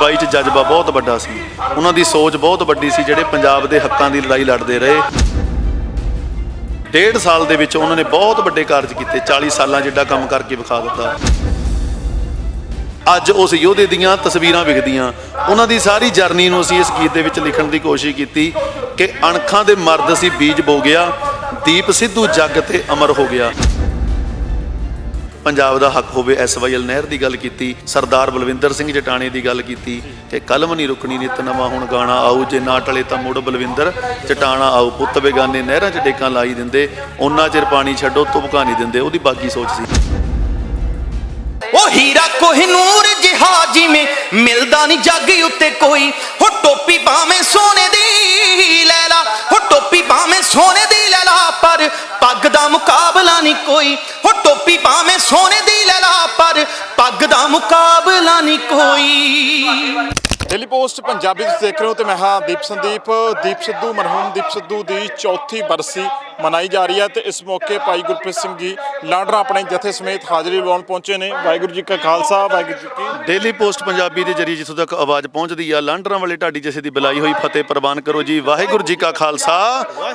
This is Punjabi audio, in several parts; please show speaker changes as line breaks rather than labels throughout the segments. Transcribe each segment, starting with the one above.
ਬਾਈ ਚ ਜਜ਼ਬਾ ਬਹੁਤ ਵੱਡਾ ਸੀ। ਉਹਨਾਂ ਦੀ ਸੋਚ ਬਹੁਤ ਵੱਡੀ ਸੀ ਜਿਹੜੇ ਪੰਜਾਬ ਦੇ ਹੱਕਾਂ ਦੀ ਲੜਾਈ ਲੜਦੇ ਰਹੇ। ਡੇਢ ਸਾਲ ਦੇ ਵਿੱਚ ਉਹਨਾਂ ਨੇ ਬਹੁਤ ਵੱਡੇ ਕਾਰਜ ਕੀਤੇ 40 ਸਾਲਾਂ ਜਿੱਡਾ ਕੰਮ ਕਰਕੇ ਵਿਖਾ ਦਿੱਤਾ। ਅੱਜ ਉਸ ਯੋਧੇ ਦੀਆਂ ਤਸਵੀਰਾਂ ਵਿਖਦੀਆਂ। ਉਹਨਾਂ ਦੀ ਸਾਰੀ ਜਰਨੀ ਨੂੰ ਅਸੀਂ ਇਸ ਗੀਤ ਦੇ ਵਿੱਚ ਲਿਖਣ ਦੀ ਕੋਸ਼ਿਸ਼ ਕੀਤੀ ਕਿ ਅਣਖਾਂ ਦੇ ਮਰਦ ਸੀ, ਬੀਜ ਬੋ ਗਿਆ, ਦੀਪ ਸਿੱਧੂ ਜੱਗ ਤੇ ਅਮਰ ਹੋ ਗਿਆ। ਪੰਜਾਬ ਦਾ ਹੱਕ ਹੋਵੇ ਐਸਵਾਈਐਲ ਨਹਿਰ ਦੀ ਗੱਲ ਕੀਤੀ, ਸਰਦਾਰ ਬਲਵਿੰਦਰ ਸਿੰਘ ਜਟਾਣੇ ਦੀ ਗੱਲ ਕੀਤੀ, ਕਿ ਕਲਮ ਨਹੀਂ ਰੁਕਣੀ, ਨਿਤ ਨਵਾਂ ਹੁਣ ਗਾਣਾ ਆਊ, ਜੇ ਨਾ ਟਲੇ ਤਾਂ ਮੁੜ ਬਲਵਿੰਦਰ, ਜਟਾਣਾ ਆਊ, ਪੁੱਤ ਬੇਗਾਨੇ ਨਹਿਰਾਂ 'ਚ ਡੇਕਾਂ ਲਾਈ ਦਿੰਦੇ ਉਹਨਾਂ ਚਿਰ ਪਾਣੀ ਛੱਡੋ ਤੁਬਕਾ ਨਹੀਂ ਦਿੰਦੇ, ਉਹਦੀ ਬਾਗੀ ਸੋਚ ਸੀ।
ਉਹ ਹੀਰਾ ਕੋਹਿਨੂਰ ਜਿਹਾ ਜਿਵੇਂ ਮਿਲਦਾ ਨਹੀਂ ਜੱਗ ਉੱਤੇ ਕੋਈ। ਹੋ ਟੋਪੀ ਭਾਵੇਂ ਸੋਨੇ ਦੀ ਲੈ ਲਾ, ਹੋ ਟੋਪੀ ਭਾਵੇਂ ਸੋਨੇ ਦੀ ਲੈ ਲਾ, ਪਰ ਪੱਗ ਦਾ ਮੁਕਾਬਲਾ ਨਹੀਂ ਕੋਈ। ਹੋ ਟੋਪੀ ਭਾਵੇਂ ਸੋਨੇ ਦੀ ਲੈ ਲਾ, ਪਰ ਪੱਗ ਦਾ ਮੁਕਾਬਲਾ ਨਹੀਂ ਕੋਈ।
ਡੇਲੀ ਪੋਸਟ ਪੰਜਾਬੀ ਤੁਸੀਂ ਦੇਖ ਰਹੇ ਹੋ ਤੇ ਮੈਂ ਹਾਂ ਦੀਪ ਸੰਦੀਪ। ਦੀਪ ਸਿੱਧੂ ਮਰਹੂਮ ਦੀਪ ਸਿੱਧੂ ਦੀ ਚੌਥੀ ਬਰਸੀ ਮਨਾਈ ਜਾ ਰਹੀ ਹੈ ਤੇ ਇਸ ਮੌਕੇ ਭਾਈ ਗੁਰਪ੍ਰੀਤ ਸਿੰਘ ਜੀ ਲਾਂਡਰਾ ਆਪਣੇ ਜਥੇ ਸਮੇਤ ਹਾਜ਼ਰੀ ਲਵਾਉਣ ਪਹੁੰਚੇ ਨੇ। ਵਾਹਿਗੁਰੂ ਜੀ ਕਾ ਖਾਲਸਾ ਵਾਹਿਗੁਰੂ ਜੀ ਕੀ
ਡੇਲੀ ਪੋਸਟ ਪੰਜਾਬੀ ਦੇ ਜਰੀਏ ਜਿੱਥੋਂ ਤੱਕ ਆਵਾਜ਼ ਪਹੁੰਚਦੀ ਆ ਲਾਂਡਰਾਂ ਵਾਲੇ ਢਾਡੀ ਜਸੇ ਦੀ ਬੁਲਾਈ ਹੋਈ ਫਤਿਹ ਪ੍ਰਵਾਨ ਕਰੋ ਜੀ। ਵਾਹਿਗੁਰੂ ਜੀ ਕਾ ਖਾਲਸਾ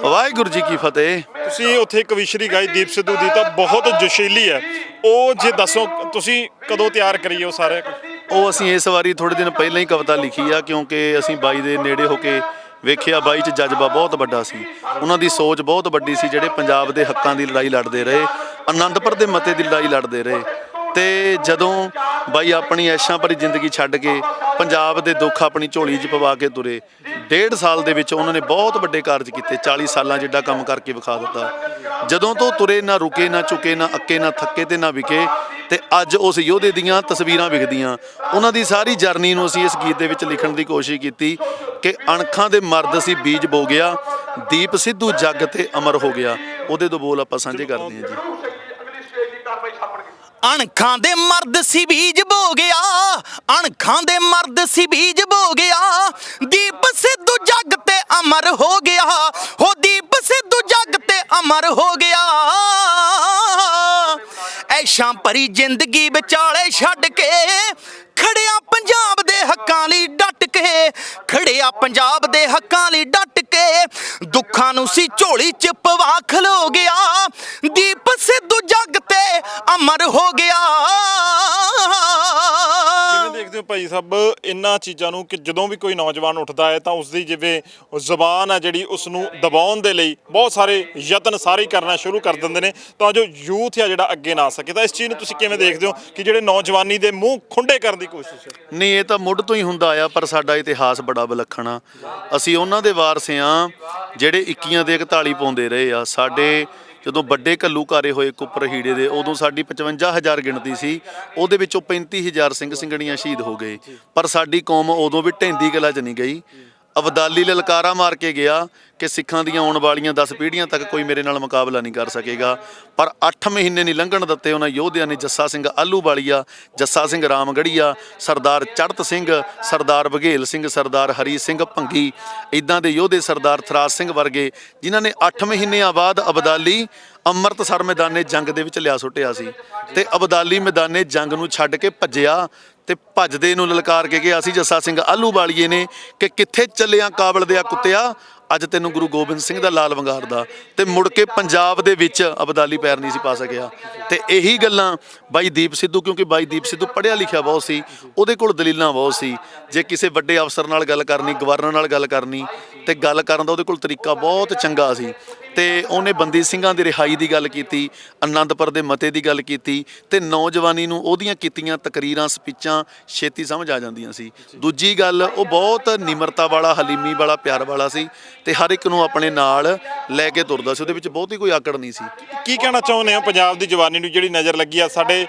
ਵਾਹਿਗੁਰੂ ਜੀ ਕੀ ਫਤਿਹ।
ਤੁਸੀਂ ਉੱਥੇ ਇੱਕ ਵਿਸ਼ਰੀ ਗਾਈ ਦੀਪ ਸਿੱਧੂ ਦੀ ਤਾਂ ਬਹੁਤ ਜੋਸ਼ੀਲੀ ਹੈ। ਉਹ ਜੇ ਦੱਸੋ ਤੁਸੀਂ ਕਦੋਂ ਤਿਆਰ ਕਰੀਏ ਉਹ ਸਾਰਾ? ਕੁਝ
ਉਹ ਅਸੀਂ ਇਸ ਵਾਰੀ ਥੋੜੇ ਦਿਨ ਪਹਿਲਾਂ ਹੀ ਕਵਿਤਾ ਲਿਖੀ ਆ, ਕਿਉਂਕਿ ਅਸੀਂ ਬਾਈ ਦੇ ਨੇੜੇ ਹੋ ਕੇ ਵੇਖਿਆ, ਬਾਈ ਚ ਜਜ਼ਬਾ ਬਹੁਤ ਵੱਡਾ ਸੀ। ਉਹਨਾਂ ਦੀ ਸੋਚ ਬਹੁਤ ਵੱਡੀ ਸੀ, ਜਿਹੜੇ ਪੰਜਾਬ ਦੇ ਹੱਕਾਂ ਦੀ ਲੜਾਈ ਲੜਦੇ ਰਹੇ ਆਨੰਦਪੁਰ ਦੇ ਮਤੇ ਦੀ ਲੜਾਈ ਲੜਦੇ ਰਹੇ। ਤੇ ਜਦੋਂ ਬਾਈ ਆਪਣੀ ਐਸ਼ਾਂ ਭਰੀ ਜ਼ਿੰਦਗੀ ਛੱਡ ਕੇ ਪੰਜਾਬ ਦੇ ਦੁੱਖ ਆਪਣੀ ਝੋਲੀ 'ਚ ਪਵਾ ਕੇ ਤੁਰੇ, ਡੇਢ ਸਾਲ ਦੇ ਵਿੱਚ ਉਹਨਾਂ ਨੇ ਬਹੁਤ ਵੱਡੇ ਕਾਰਜ ਕੀਤੇ 40 ਸਾਲਾਂ ਜਿੱਡਾ ਕੰਮ ਕਰਕੇ ਵਿਖਾ ਦਿੱਤਾ। ਜਦੋਂ ਤੋਂ ਤੁਰੇ ਨਾ ਰੁਕੇ, ਨਾ ਝੁਕੇ, ਨਾ ਅੱਕੇ, ਨਾ ਥੱਕੇ ਤੇ ਨਾ ਵਿਕੇ, ਤੇ ਅੱਜ ਉਸ ਯੋਧੇ ਦੀਆਂ ਤਸਵੀਰਾਂ ਵਿਖਦੀਆਂ। ਉਹਨਾਂ ਦੀ ਸਾਰੀ ਜਰਨੀ ਨੂੰ ਅਸੀਂ ਇਸ ਗੀਤ ਦੇ ਵਿੱਚ ਲਿਖਣ ਦੀ ਕੋਸ਼ਿਸ਼ ਕੀਤੀ ਕਿ ਅਣਖਾਂ ਦੇ ਮਰਦ ਸੀ, ਬੀਜ ਬੋ ਗਿਆ, ਦੀਪ ਸਿੱਧੂ ਜੱਗ ਤੇ ਅਮਰ ਹੋ ਗਿਆ। ਉਹਦੇ ਤੋਂ ਬੋਲ ਆਪਾਂ ਸਾਂਝੇ ਕਰਦੇ ਹਾਂ ਜੀ।
ਅਣਖਾਂ ਦੇ ਮਰਦ ਸੀ ਬੀਜ ਬੋ ਗਿਆ। ਅਣਖਾਂ ਦੇ ਮਰਦ ਸੀ ਬੀਜ ਬੋ ਗਿਆ। ਦੀਪ ਸਿੱਧੂ ਜੱਗ ਤੇ ਅਮਰ ਹੋ ਗਿਆ। ਹੋ ਦੀਪ ਸਿੱਧੂ ਜੱਗ ਤੇ ਅਮਰ ਹੋ ਗਿਆ। ਐਸ਼ਾਂ ਭਰੀ ਜ਼ਿੰਦਗੀ ਵਿਚਾਲੇ ਛੱਡ ਕੇ ਖੜਿਆ ਪੰਜਾਬ ਦੇ ਹੱਕਾਂ ਲਈ ਡਟ ਕੇ, ਖੜਿਆ ਪੰਜਾਬ ਦੇ ਹੱਕਾਂ ਲਈ ਡਟ ਕੇ, ਦੁੱਖਾਂ ਨੂੰ ਸੀ ਝੋਲੀ ਚ ਪਵਾ ਖਲੋ ਗਿਆ। ਦੀਪ ਸਿੱਧੂ ਜੱਗ ਤੇ ਅਮਰ ਹੋ ਗਿਆ।
ਕਿਵੇਂ ਦੇਖਦੇ ਹੋ ਭਾਈ ਸਾਹਿਬ ਇਹਨਾਂ ਚੀਜ਼ਾਂ ਨੂੰ ਕਿ ਜਦੋਂ ਵੀ ਕੋਈ ਨੌਜਵਾਨ ਉੱਠਦਾ ਹੈ ਤਾਂ ਉਸ ਦੀ ਜਿਵੇਂ ਜ਼ੁਬਾਨ ਹੈ ਜਿਹੜੀ ਉਸ ਨੂੰ ਦਬਾਉਣ ਦੇ ਲਈ ਬਹੁਤ ਸਾਰੇ ਯਤਨ ਸਾਰੇ ਹੀ ਕਰਨਾ ਸ਼ੁਰੂ ਕਰ ਦਿੰਦੇ ਨੇ ਤਾਂ ਜੋ ਯੂਥ ਆ ਜਿਹੜਾ ਅੱਗੇ ਨਾ ਆ ਸਕੇ। ਤਾਂ ਇਸ ਚੀਜ਼ ਨੂੰ ਤੁਸੀਂ ਕਿਵੇਂ ਦੇਖਦੇ ਹੋ ਕਿ ਜਿਹੜੇ ਨੌਜਵਾਨੀ ਦੇ ਮੂੰਹ ਖੁੰਡੇ ਕਰਨ ਦੀ ਕੋਸ਼ਿਸ਼ ਹੈ?
ਨਹੀਂ ਇਹ ਤਾਂ ਮੁੱਢ ਤੋਂ ਹੀ ਹੁੰਦਾ ਆ ਪਰ ਸਾਡਾ ਇਤਿਹਾਸ ਬੜਾ ਵਿਲੱਖਣ ਆ। ਅਸੀਂ ਉਹਨਾਂ ਦੇ ਵਾਰਸ ਆ ਜਿਹੜੇ 21 ਦੇ 41 ਪਾਉਂਦੇ ਰਹੇ ਆ। ਸਾਡੇ ਜਦੋਂ ਵੱਡੇ ਘੱਲੂ ਘਾਰੇ ਹੋਏ ਕੁੱਪਰ ਹੀੜੇ ਦੇ, ਉਦੋਂ ਸਾਡੀ 55000 ਗਿਣਤੀ ਸੀ। ਉਹਦੇ ਵਿੱਚੋਂ 35000 ਸਿੰਘ ਸਿੰਘਣੀਆਂ ਸ਼ਹੀਦ ਹੋ ਗਏ। ਪਰ ਸਾਡੀ ਕੌਮ ਉਦੋਂ ਵੀ ਢੈਂਦੀ ਕਲਾ 'ਚ ਨਹੀਂ ਗਈ। ਅਬਦਾਲੀ ਲਲਕਾਰਾ ਮਾਰ ਕੇ ਗਿਆ ਕਿ ਸਿੱਖਾਂ ਦੀਆਂ ਆਉਣ ਵਾਲੀਆਂ 10 ਪੀੜ੍ਹੀਆਂ ਤੱਕ ਕੋਈ ਮੇਰੇ ਨਾਲ ਮੁਕਾਬਲਾ ਨਹੀਂ ਕਰ ਸਕੇਗਾ। ਪਰ 8 ਮਹੀਨੇ ਨਹੀਂ ਲੰਘਣ ਦਿੱਤੇ ਉਹਨਾਂ ਯੋਧਿਆਂ ਨੇ ਜੱਸਾ ਸਿੰਘ ਆਲੂਵਾਲੀਆ, ਜੱਸਾ ਸਿੰਘ ਰਾਮਗੜੀਆ, ਸਰਦਾਰ ਚੜਤ ਸਿੰਘ, ਸਰਦਾਰ ਬਘੇਲ ਸਿੰਘ, ਸਰਦਾਰ ਹਰੀ ਸਿੰਘ ਭੰਗੀ ਇਦਾਂ ਦੇ ਯੋਧੇ ਸਰਦਾਰ ਥਰਾਜ ਸਿੰਘ ਵਰਗੇ ਜਿਨ੍ਹਾਂ ਨੇ 8 ਮਹੀਨਿਆਂ ਬਾਅਦ ਅਬਦਾਲੀ ਅੰਮ੍ਰਿਤਸਰ ਮੈਦਾਨੇ ਜੰਗ ਦੇ ਵਿੱਚ ਲਿਆ ਸੁੱਟਿਆ ਸੀ। ਤੇ ਅਬਦਾਲੀ ਮੈਦਾਨੇ ਜੰਗ ਨੂੰ ਛੱਡ ਕੇ ਭੱਜਿਆ ਤੇ ਭੱਜਦੇ ਨੂੰ ਲਲਕਾਰ ਕੇ ਗਿਆ ਸੀ ਜੱਸਾ ਸਿੰਘ ਆਲੂ ਵਾਲੀਏ ਨੇ ਕਿ ਕਿੱਥੇ ਚੱਲਿਆ ਕਾਬਲ ਦੇ ਆ ਕੁੱਤਿਆ? ਅੱਜ ਤੈਨੂੰ ਗੁਰੂ ਗੋਬਿੰਦ ਸਿੰਘ ਦਾ ਲਾਲ ਵੰਗਾਰ ਦਾ। ਤੇ ਮੁੜ ਕੇ ਪੰਜਾਬ ਦੇ ਵਿੱਚ ਅਬਦਾਲੀ ਪੈਰ ਨਹੀਂ ਸੀ ਪਾ ਸਕਿਆ। ਤੇ ਇਹੀ ਗੱਲਾਂ ਬਾਈ ਦੀਪ ਸਿੱਧੂ, ਕਿਉਂਕਿ ਬਾਈ ਦੀਪ ਸਿੱਧੂ ਪੜ੍ਹਿਆ ਲਿਖਿਆ ਬਹੁਤ ਸੀ, ਉਹਦੇ ਕੋਲ ਦਲੀਲਾਂ ਬਹੁਤ ਸੀ। ਜੇ ਕਿਸੇ ਵੱਡੇ ਅਫਸਰ ਨਾਲ ਗੱਲ ਕਰਨੀ, ਗਵਰਨਰ ਨਾਲ ਗੱਲ ਕਰਨੀ, ਤੇ ਗੱਲ ਕਰਨ ਦਾ ਉਹਦੇ ਕੋਲ ਤਰੀਕਾ ਬਹੁਤ ਚੰਗਾ ਸੀ। ਤੇ ਉਹਨੇ ਬੰਦੀ ਸਿੰਘਾਂ ਦੀ ਰਿਹਾਈ ਦੀ ਗੱਲ ਕੀਤੀ ਆਨੰਦਪੁਰ ਦੇ ਮਤੇ ਦੀ ਗੱਲ ਕੀਤੀ ਤੇ ਨੌਜਵਾਨੀ ਨੂੰ ਉਹਦੀਆਂ ਕੀਤੀਆਂ ਤਕਰੀਰਾਂ, ਸਪੀਚਾਂ ਛੇਤੀ ਸਮਝ ਆ ਜਾਂਦੀਆਂ ਸੀ। ਦੂਜੀ ਗੱਲ, ਉਹ ਬਹੁਤ ਨਿਮਰਤਾ ਵਾਲਾ, ਹਲੀਮੀ ਵਾਲਾ, ਪਿਆਰ ਵਾਲਾ ਸੀ ਤੇ ਹਰ ਇੱਕ ਨੂੰ ਆਪਣੇ ਨਾਲ ਲੈ ਕੇ ਤੁਰਦਾ ਸੀ। ਉਹਦੇ ਵਿੱਚ ਬਹੁਤੀ ਕੋਈ ਆਕੜ ਨਹੀਂ ਸੀ।
ਕੀ ਕਹਿਣਾ ਚਾਹੁੰਦੇ ਹੋ ਪੰਜਾਬ ਦੀ ਜਵਾਨੀ ਨੂੰ ਜਿਹੜੀ ਨਜ਼ਰ ਲੱਗੀ ਆ? ਸਾਡੇ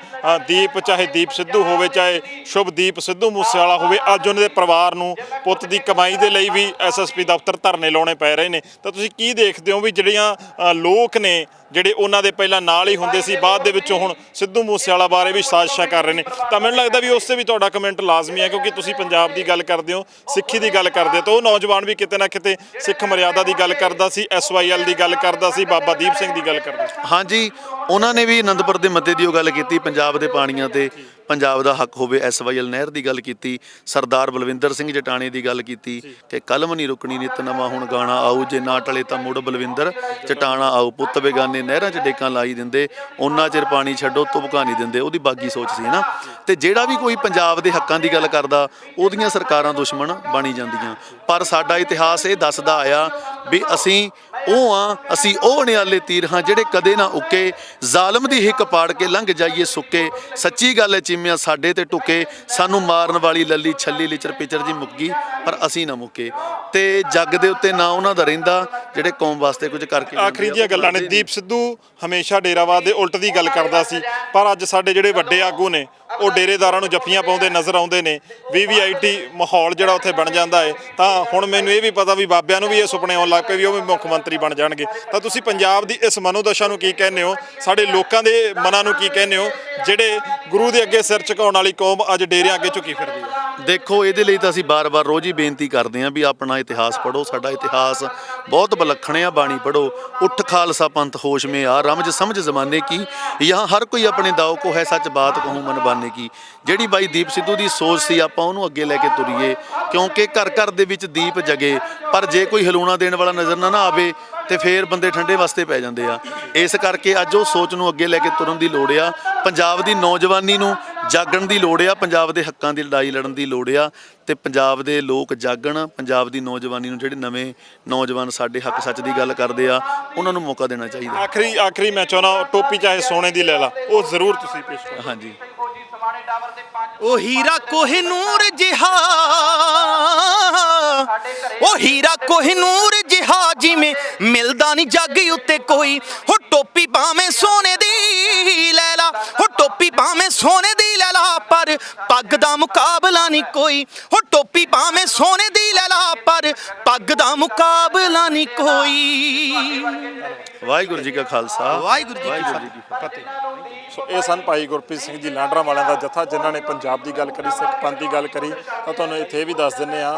ਦੀਪ, ਚਾਹੇ ਦੀਪ ਸਿੱਧੂ ਹੋਵੇ, ਚਾਹੇ ਸ਼ੁਭਦੀਪ ਸਿੱਧੂ ਮੂਸੇਵਾਲਾ ਹੋਵੇ, ਅੱਜ ਉਹਨਾਂ ਦੇ ਪਰਿਵਾਰ ਨੂੰ ਪੁੱਤ ਦੀ ਕਮਾਈ ਦੇ ਲਈ ਵੀ ਐਸਐਸਪੀ ਦਫ਼ਤਰ ਧਰਨੇ ਲਾਉਣੇ ਪੈ ਰਹੇ ਨੇ। ਤਾਂ ਤੁਸੀਂ ਕੀ ਦੇਖਦੇ ਹੋ ਵੀ ਜਿਹੜੀਆਂ ਲੋਕ ਨੇ ਜਿਹੜੇ ਉਹਨਾਂ ਦੇ ਪਹਿਲਾਂ ਨਾਲ ਹੀ ਹੁੰਦੇ ਸੀ, ਬਾਅਦ ਦੇ ਵਿੱਚੋਂ ਹੁਣ ਸਿੱਧੂ ਮੂਸੇਵਾਲਾ ਬਾਰੇ ਵੀ ਸਾਜ਼ਿਸ਼ਾਂ ਕਰ ਰਹੇ ਨੇ। ਤਾਂ ਮੈਨੂੰ ਲੱਗਦਾ ਵੀ ਉਸ ਤੇ ਵੀ ਤੁਹਾਡਾ ਕਮੈਂਟ ਲਾਜ਼ਮੀ ਹੈ, ਕਿਉਂਕਿ ਤੁਸੀਂ ਪੰਜਾਬ ਦੀ ਗੱਲ ਕਰਦੇ ਹੋ, ਸਿੱਖੀ ਦੀ ਗੱਲ ਕਰਦੇ ਹੋ, ਤਾਂ ਉਹ ਨੌਜਵਾਨ ਵੀ ਕਿਤੇ ਨਾ ਕਿਤੇ ਸਿੱਖ ਮਰਿਆਦਾ ਦੀ ਗੱਲ ਕਰਦਾ ਸੀ ਐਸਵਾਈਐਲ ਦੀ ਗੱਲ ਕਰਦਾ ਸੀ, ਬਾਬਾ ਦੀਪ ਸਿੰਘ ਦੀ ਗੱਲ ਕਰਦਾ ਸੀ।
ਹਾਂਜੀ, ਉਹਨਾਂ ਨੇ ਵੀ ਅਨੰਦਪੁਰ ਦੇ ਮੱਤੇ ਦੀ ਉਹ ਗੱਲ ਕੀਤੀ, ਪੰਜਾਬ ਦੇ ਪਾਣੀਆਂ ਤੇ ਪੰਜਾਬ ਦਾ ਹੱਕ ਹੋਵੇ ਐਸਵਾਈਐਲ ਨਹਿਰ ਦੀ ਗੱਲ ਕੀਤੀ, ਸਰਦਾਰ ਬਲਵਿੰਦਰ ਸਿੰਘ ਜਟਾਣੇ ਦੀ ਗੱਲ ਕੀਤੀ, ਕਿ ਕਲਮ ਨਹੀਂ ਰੁਕਣੀ ਨਿਤ ਨਵਾਂ, ਹੁਣ ਗਾਣਾ ਆਊ, ਜੇ ਨਾ ਟਲੇ ਤਾਂ ਮੁੜ ਬਲਵਿੰਦਰ, ਜਟਾਣਾ ਆਊ, ਪੁੱਤ ਬੇਗਾਨੇ ਨਹਿਰਾਂ 'ਚ ਡੇਕਾਂ ਲਾਈ ਦਿੰਦੇ, ਉਹਨਾਂ ਚਿਰ ਪਾਣੀ ਛੱਡੋ ਤੁਬਕਾ ਨਹੀਂ ਦਿੰਦੇ, ਉਹਦੀ ਬਾਗੀ ਸੋਚ ਸੀ ਨਾ ਤੇ ਜਿਹੜਾ ਵੀ ਕੋਈ ਪੰਜਾਬ ਦੇ ਹੱਕਾਂ ਦੀ ਗੱਲ ਕਰਦਾ, ਉਹਦੀਆਂ ਸਰਕਾਰਾਂ ਦੁਸ਼ਮਣ ਬਣੀ ਜਾਂਦੀਆਂ। ਪਰ ਸਾਡਾ ਇਤਿਹਾਸ ਇਹ ਦੱਸਦਾ ਆਇਆ ਵੀ ਅਸੀਂ ਉਹ ਆ ਅਸੀਂ ਉਹ ਨਿਆਲੇ ਤੀਰ ਹਾਂ ਜਿਹੜੇ ਕਦੇ ਨਾ ਉੱਕੇ, ਜ਼ਾਲਮ ਦੀ ਹਿੱਕ ਪਾੜ ਕੇ ਲੰਘ ਜਾਈਏ ਸੁੱਕੇ। ਸੱਚੀ ਗੱਲ ਹੈ, ਚੀਮਿਆਂ ਸਾਡੇ ਤੇ ਟੁਕੇ ਸਾਨੂੰ ਮਾਰਨ ਵਾਲੀ ਲੱਲੀ ਛੱਲੀ ਲਿਚਰ ਪਿਚਰ ਜੀ ਮੁੱਕ ਗਈ, ਪਰ ਅਸੀਂ ਨਾ ਮੁੱਕੇ। ਤੇ ਜੱਗ ਦੇ ਉੱਤੇ ਨਾ ਉਹਨਾਂ ਦਾ ਰਹਿੰਦਾ ਜਿਹੜੇ ਕੌਮ ਵਾਸਤੇ ਕੁਝ ਕਰਕੇ
ਆਖਰੀ ਦੀਆਂ ਗੱਲਾਂ ਨੇ ਦੀਪ ਸਿੱਧੂ ਹਮੇਸ਼ਾ ਡੇਰਾਵਾਦ ਦੇ ਉਲਟ ਦੀ ਗੱਲ ਕਰਦਾ ਸੀ ਪਰ ਅੱਜ ਸਾਡੇ ਜਿਹੜੇ ਵੱਡੇ ਆਗੂ ਨੇ ਉਹ ਡੇਰੇਦਾਰਾਂ ਨੂੰ ਜੱਫੀਆਂ ਪਾਉਂਦੇ ਨਜ਼ਰ ਆਉਂਦੇ ਨੇ ਵੀਵੀਆਈਟੀ ਮਾਹੌਲ ਜਿਹੜਾ ਉੱਥੇ ਬਣ ਜਾਂਦਾ ਹੈ ਤਾਂ ਹੁਣ ਮੈਨੂੰ ਇਹ ਵੀ ਪਤਾ ਵੀ ਬਾਬਿਆਂ ਨੂੰ ਵੀ ਇਹ ਸੁਪਨੇ ਆਉਣ ਲੱਗ ਪਏ ਵੀ ਉਹ ਵੀ ਮੁੱਖ ਮੰਤਰੀ ਬਣ ਜਾਣਗੇ। ਤਾਂ ਤੁਸੀਂ ਪੰਜਾਬ ਦੀ ਇਸ ਮਨੋਦਸ਼ਾ ਨੂੰ ਕੀ ਕਹਿੰਦੇ ਹੋ? ਸਾਡੇ ਲੋਕਾਂ ਦੇ ਮਨਾਂ ਨੂੰ ਕੀ ਕਹਿੰਦੇ ਹੋ? ਜਿਹੜੇ ਗੁਰੂ ਦੇ ਅੱਗੇ ਸਿਰ ਝੁਕਾਉਣ ਵਾਲੀ ਕੌਮ ਅੱਜ ਡੇਰਿਆਂ ਅੱਗੇ ਝੁਕੀ ਫਿਰਦੀ ਹੈ।
ਦੇਖੋ ਇਹਦੇ ਲਈ ਤਾਂ ਅਸੀਂ ਬਾਰ-ਬਾਰ ਰੋਜ਼ ਹੀ ਬੇਨਤੀ ਕਰਦੇ ਆਂ ਵੀ ਆਪਣਾ ਇਤਿਹਾਸ ਪੜੋ ਸਾਡਾ ਇਤਿਹਾਸ ਬਹੁਤ ਵਿਲੱਖਣ ਆ ਬਾਣੀ ਪੜੋ ਉੱਠ ਖਾਲਸਾ ਪੰਥ ਹੋਸ਼ ਮੇ ਆ। ਰਮਜ ਸਮਝ ਜ਼ਮਾਨੇ ਕੀ। ਯਹਾਂ ਹਰ ਕੋਈ ਆਪਣੇ ਦਾਉ ਕੋ ਹੈ ਸੱਚ ਬਾਤ ਕਹੂੰ ਮਨ ਬਾਨੇ ਕੀ। ਜਿਹੜੀ ਬਾਈ ਦੀਪ ਸਿੱਧੂ ਦੀ ਸੋਚ ਸੀ, ਆਪਾਂ ਉਹਨੂੰ ਅੱਗੇ ਲੈ ਕੇ ਤੁਰੀਏ। ਕਿਉਂਕਿ ਘਰ ਘਰ ਦੇ ਵਿੱਚ ਦੀਪ ਜਗੇ। ਪਰ ਜੇ ਕੋਈ ਹਲੂਣਾ ਦੇਣ ਵਾਲਾ ਨਜ਼ਰ ਨਾ ਨਾ ਆਵੇ ਤੇ ਫੇਰ ਬੰਦੇ ਠੰਡੇ ਵਾਸਤੇ ਪੈ ਜਾਂਦੇ ਆ। ਇਸ ਕਰਕੇ ਅੱਜ ਉਹ ਸੋਚ ਨੂੰ ਅੱਗੇ ਲੈ ਕੇ ਤੁਰਨ ਦੀ ਲੋੜ ਆ। ਪੰਜਾਬ ਦੀ ਨੌਜਵਾਨੀ ਨੂੰ ਜਾਗਣ ਦੀ ਲੋੜ ਆ ਪੰਜਾਬ ਦੇ ਹੱਕਾਂ ਦੀ ਲੜਾਈ ਲੜਨ ਦੀ ਲੋੜ ਆ ਤੇ ਪੰਜਾਬ ਦੇ ਲੋਕ ਜਾਗਣ ਪੰਜਾਬ ਦੀ ਨੌਜਵਾਨੀ ਨੂੰ ਜਿਹੜੇ ਨਵੇਂ ਨੌਜਵਾਨ ਸਾਡੇ ਹੱਕ ਸੱਚ ਦੀ ਗੱਲ ਕਰਦੇ ਆ ਉਹਨਾਂ ਨੂੰ ਮੌਕਾ ਦੇਣਾ ਚਾਹੀਦਾ।
ਆਖਰੀ ਆਖਰੀ ਮੈਂ ਚਾਹੁੰਦਾ ਟੋਪੀ ਚਾਹੇ ਸੋਨੇ ਦੀ ਲੈ ਲਾ ਉਹ ਜ਼ਰੂਰ ਤੁਸੀਂ ਪੇਸ਼ ਕਰੋ।
ਹਾਂਜੀ।
ਉਹ ਹੀਰਾ ਕੋਹਿਨੂਰ ਜਿਹਾ ਉਹ ਹੀਰਾ ਕੋਹਿਨੂਰ ਜਿਹਾ ਜਿਵੇਂ ਮਿਲਦਾ ਨਹੀਂ ਜੱਗ ਉੱਤੇ ਕੋਈ। ਹੋ ਟੋਪੀ ਭਾਵੇਂ ਸੋਨੇ ਦੀ ਲੈ ਲਾ ਹੋ ਟੋਪੀ ਭਾਵੇਂ ਸੋਨੇ ਦੀ ਪਰ ਪੱਗ ਦਾ ਮੁਕਾਬਲਾ ਨਹੀਂ ਕੋਈ। ਹੋ ਟੋਪੀ ਭਾਵੇਂ ਸੋਨੇ ਦੀ ਲੈ ਲਾ ਪਰ ਪੱਗ ਦਾ ਮੁਕਾਬਲਾ ਨਹੀਂ ਕੋਈ।
ਵਾਹਿਗੁਰੂ ਜੀ ਕਾ ਖਾਲਸਾ।
ਵਾਹਿਗੁਰੂ ਜੀ ਕੀ
ਫਤਿਹ।
ਸੋ ਇਹ ਸਨ ਭਾਈ ਗੁਰਪ੍ਰੀਤ ਸਿੰਘ ਜੀ ਲਾਂਡਰਾ ਵਾਲਿਆਂ ਦਾ ਜਥਾ ਜਿਨ੍ਹਾਂ ਨੇ ਪੰਜਾਬ ਦੀ ਗੱਲ ਕਰੀ ਸਿੱਖ ਪੰਥ ਦੀ ਗੱਲ ਕਰੀ। ਤਾਂ ਤੁਹਾਨੂੰ ਇੱਥੇ ਵੀ ਦੱਸ ਦਿੰਨੇ ਆ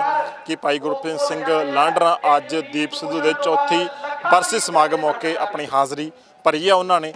ਕਿ ਭਾਈ ਗੁਰਪ੍ਰੀਤ ਸਿੰਘ ਲਾਂਡਰਾ ਅੱਜ ਦੀਪ ਸਿੱਧੂ ਦੇ ਚੌਥੀ ਬਰਸੀ ਸਮਾਗਮ ਮੌਕੇ ਆਪਣੀ ਹਾਜ਼ਰੀ ਭਰੀ ਆ ਉਹਨਾਂ ਨੇ।